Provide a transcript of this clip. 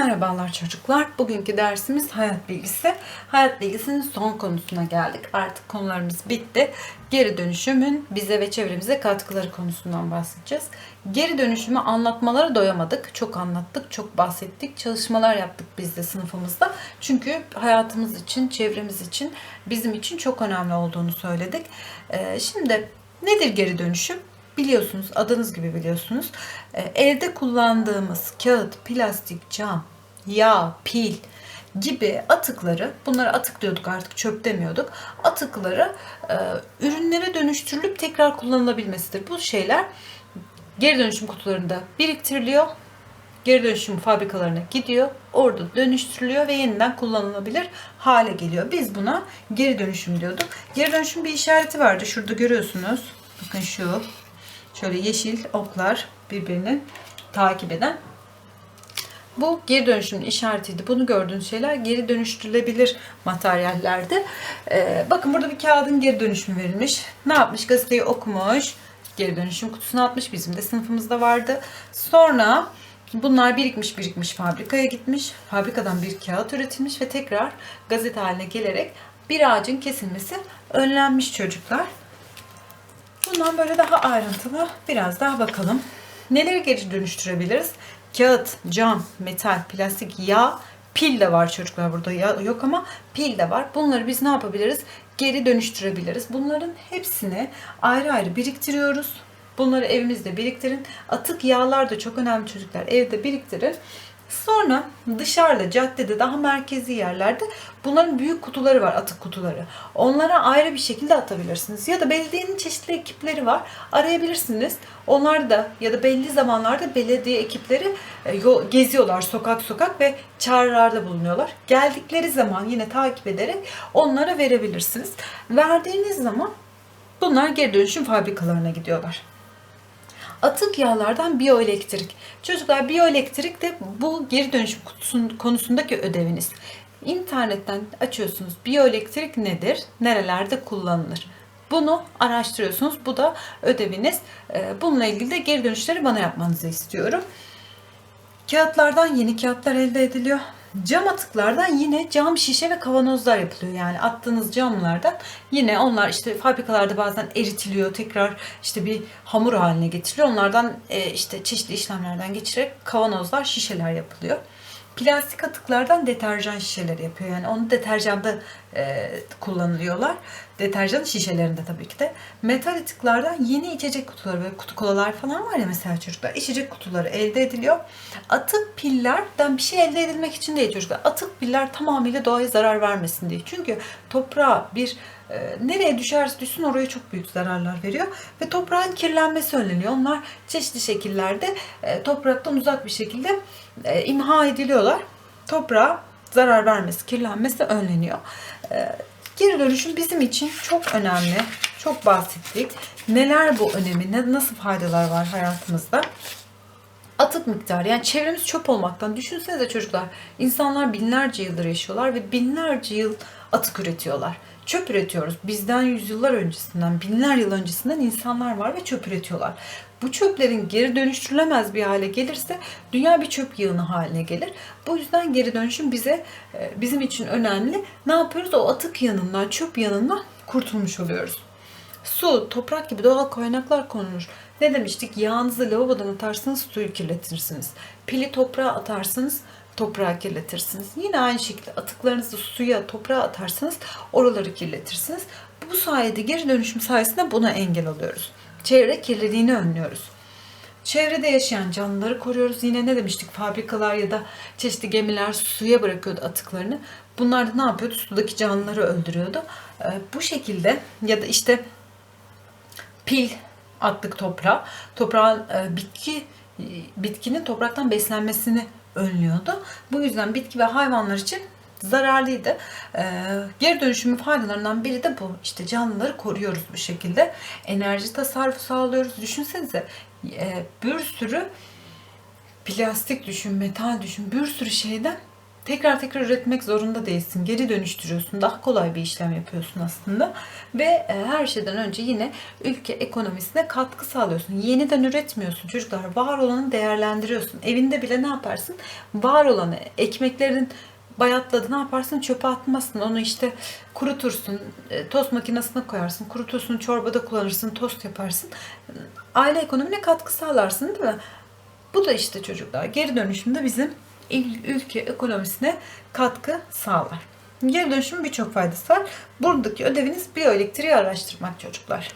Merhabalar çocuklar. Bugünkü dersimiz hayat bilgisi. Hayat bilgisinin son konusuna geldik. Artık konularımız bitti. Geri dönüşümün bize ve çevremize katkıları konusundan bahsedeceğiz. Geri dönüşümü anlatmalara doyamadık. Çok anlattık, çok bahsettik. Çalışmalar yaptık biz de sınıfımızda. Çünkü hayatımız için, çevremiz için, bizim için çok önemli olduğunu söyledik. Ee, şimdi nedir geri dönüşüm? Biliyorsunuz, adınız gibi biliyorsunuz. E, evde kullandığımız kağıt, plastik, cam, yağ, pil gibi atıkları, bunlara atık diyorduk artık çöp demiyorduk. Atıkları e, ürünlere dönüştürülüp tekrar kullanılabilmesidir. Bu şeyler geri dönüşüm kutularında biriktiriliyor. Geri dönüşüm fabrikalarına gidiyor. Orada dönüştürülüyor ve yeniden kullanılabilir hale geliyor. Biz buna geri dönüşüm diyorduk. Geri dönüşüm bir işareti vardı. Şurada görüyorsunuz. Bakın şu. Şöyle yeşil oklar birbirini takip eden. Bu geri dönüşümün işaretiydi. Bunu gördüğünüz şeyler geri dönüştürülebilir materyallerdi. Ee, bakın burada bir kağıdın geri dönüşümü verilmiş. Ne yapmış? Gazeteyi okumuş. Geri dönüşüm kutusuna atmış. Bizim de sınıfımızda vardı. Sonra bunlar birikmiş birikmiş fabrikaya gitmiş. Fabrikadan bir kağıt üretilmiş ve tekrar gazete haline gelerek bir ağacın kesilmesi önlenmiş çocuklar. Bundan böyle daha ayrıntılı biraz daha bakalım. Neleri geri dönüştürebiliriz? Kağıt, cam, metal, plastik, yağ, pil de var çocuklar burada ya yok ama pil de var. Bunları biz ne yapabiliriz? Geri dönüştürebiliriz. Bunların hepsini ayrı ayrı biriktiriyoruz. Bunları evimizde biriktirin. Atık yağlar da çok önemli çocuklar. Evde biriktirin. Sonra dışarıda, caddede, daha merkezi yerlerde bunların büyük kutuları var, atık kutuları. Onlara ayrı bir şekilde atabilirsiniz. Ya da belediyenin çeşitli ekipleri var. Arayabilirsiniz. Onlar da ya da belli zamanlarda belediye ekipleri e, geziyorlar sokak sokak ve çağrılarda bulunuyorlar. Geldikleri zaman yine takip ederek onlara verebilirsiniz. Verdiğiniz zaman bunlar geri dönüşüm fabrikalarına gidiyorlar. Atık yağlardan biyoelektrik. Çocuklar biyoelektrik de bu geri dönüşüm konusundaki ödeviniz. İnternetten açıyorsunuz biyoelektrik nedir, nerelerde kullanılır. Bunu araştırıyorsunuz. Bu da ödeviniz. Ee, bununla ilgili de geri dönüşleri bana yapmanızı istiyorum. Kağıtlardan yeni kağıtlar elde ediliyor. Cam atıklardan yine cam şişe ve kavanozlar yapılıyor. Yani attığınız camlardan yine onlar işte fabrikalarda bazen eritiliyor. Tekrar işte bir hamur haline getiriliyor. Onlardan e, işte çeşitli işlemlerden geçirerek kavanozlar, şişeler yapılıyor. Plastik atıklardan deterjan şişeleri yapıyor. Yani onu deterjanda e, kullanılıyorlar. Deterjan şişelerinde tabii ki de. Metal atıklardan yeni içecek kutuları böyle kutu kolalar falan var ya mesela çocuklar. İçecek kutuları elde ediliyor. Atık pillerden bir şey elde edilmek için değil çocuklar. Atık piller tamamıyla doğaya zarar vermesin diye. Çünkü toprağa bir e, nereye düşerse düşsün oraya çok büyük zararlar veriyor ve toprağın kirlenmesi önleniyor. Onlar çeşitli şekillerde e, topraktan uzak bir şekilde e, imha ediliyorlar. Toprağa zarar vermesi, kirlenmesi önleniyor. E, geri dönüşüm bizim için çok önemli. Çok bahsettik. Neler bu önemi, ne, nasıl faydalar var hayatımızda? atık miktarı yani çevremiz çöp olmaktan düşünsenize çocuklar insanlar binlerce yıldır yaşıyorlar ve binlerce yıl atık üretiyorlar çöp üretiyoruz. Bizden yüzyıllar öncesinden, binler yıl öncesinden insanlar var ve çöp üretiyorlar. Bu çöplerin geri dönüştürülemez bir hale gelirse dünya bir çöp yığını haline gelir. Bu yüzden geri dönüşüm bize e, bizim için önemli. Ne yapıyoruz? O atık yanından, çöp yanından kurtulmuş oluyoruz. Su, toprak gibi doğal kaynaklar konulur. Ne demiştik? Yağınızı lavabodan atarsanız suyu kirletirsiniz. Pili toprağa atarsanız toprağı kirletirsiniz. Yine aynı şekilde atıklarınızı suya, toprağa atarsanız oraları kirletirsiniz. Bu sayede geri dönüşüm sayesinde buna engel oluyoruz. Çevre kirliliğini önlüyoruz. Çevrede yaşayan canlıları koruyoruz. Yine ne demiştik? Fabrikalar ya da çeşitli gemiler suya bırakıyordu atıklarını. Bunlar da ne yapıyordu? Sudaki canlıları öldürüyordu. Ee, bu şekilde ya da işte pil attık toprağa. Toprağın e, bitki bitkinin topraktan beslenmesini önlüyordu. Bu yüzden bitki ve hayvanlar için zararlıydı. Ee, geri dönüşümün faydalarından biri de bu. İşte canlıları koruyoruz bu şekilde. Enerji tasarrufu sağlıyoruz. Düşünsenize e, bir sürü plastik düşün, metal düşün, bir sürü şeyden tekrar tekrar üretmek zorunda değilsin. Geri dönüştürüyorsun. Daha kolay bir işlem yapıyorsun aslında. Ve e, her şeyden önce yine ülke ekonomisine katkı sağlıyorsun. Yeniden üretmiyorsun çocuklar. Var olanı değerlendiriyorsun. Evinde bile ne yaparsın? Var olanı, ekmeklerin bayatladı ne yaparsın çöpe atmazsın onu işte kurutursun e, tost makinesine koyarsın kurutursun çorbada kullanırsın tost yaparsın aile ekonomine katkı sağlarsın değil mi? Bu da işte çocuklar geri dönüşümde bizim ülke ekonomisine katkı sağlar. Geri dönüşümün birçok faydası var. Buradaki ödeviniz biyoelektriği araştırmak çocuklar.